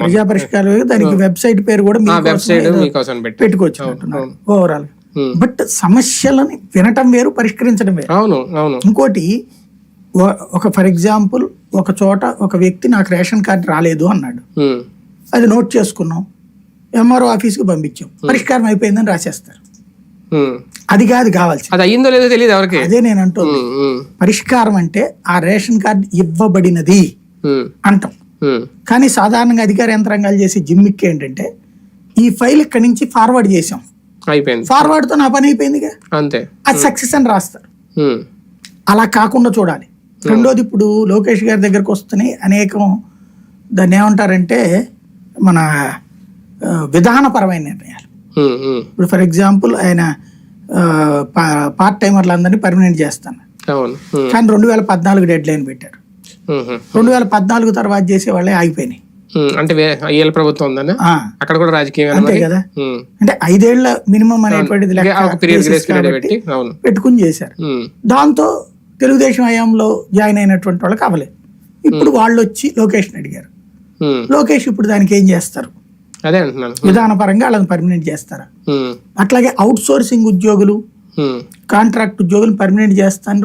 ప్రజా పరిష్కారం దానికి వెబ్సైట్ పేరు కూడా పెట్టుకోవచ్చు ఓవరాల్. బట్ సమస్యలని వినటం వేరు పరిష్కరించడం వేరు. అవును అవును. ఇంకోటి ఒక ఫర్ ఎగ్జాంపుల్ ఒక చోట ఒక వ్యక్తి నాకు రేషన్ కార్డు రాలేదు అన్నాడు. అది నోట్ చేసుకున్నాం. ఎంఆర్ఓ ఆఫీస్కి పంపించాం. పరిష్కారం అయిపోయిందని రాసేస్తారు. అది కాదు కావాల్సింది. అది అయ్యిందో లేదో తెలియదు ఎవరికి. అదే నేను ఉమ్, పరిష్కారం అంటే ఆ రేషన్ కార్డు ఇవ్వబడినది అంటాం. కానీ సాధారణంగా అధికార యంత్రాంగాలు చేసే జిమ్మిక్ ఏంటంటే ఈ ఫైల్ ఇక్కడి నుంచి ఫార్వర్డ్ చేసాం. అయిపోయింది. ఫార్వర్డ్తో నా పని అయిపోయిందిగా? అంతే. అది సక్సెస్ అని రాస్తారు. అలా కాకుండా చూడాలి. రెండోది ఇప్పుడు లోకేష్ గారి దగ్గరకు వస్తున్నాయి. అనేకం దాన్ని ఏమంటారంటే మన విధానపరమైన నిర్ణయాలు. ఇప్పుడు ఫర్ ఎగ్జాంపుల్ ఆయన పార్ట్ టైమర్లు అందరినీ పర్మనెంట్ చేస్తాను. కానీ రెండు వేల పద్నాలుగు డెడ్ లైన్ పెట్టారు. రెండు వేల పద్నాలుగు తర్వాత చేసే వాళ్ళే ఆగిపోయినాయి. అంటే ఏళ్ళ ప్రభుత్వం ఉందన్న? ఆ, అక్కడ కూడా రాజకీయం అంతే కదా. అంటే ఐదేళ్ళ మినిమం అనేటువంటిది పెట్టుకుని చేశారు. దాంతో తెలుగుదేశం హయాంలో జాయిన్ అయినటువంటి వాళ్ళకి అవ్వలేదు. ఇప్పుడు వాళ్ళు వచ్చి లోకేష్ని అడిగారు. లోకేష్ ఇప్పుడు దానికి ఏం చేస్తారు? అదే విధానపరంగా వాళ్ళని పర్మనెంట్ చేస్తారా? అట్లాగే అవుట్ సోర్సింగ్ ఉద్యోగులు. కాంట్రాక్ట్ ఉద్యోగులు పర్మనెంట్ చేస్తాను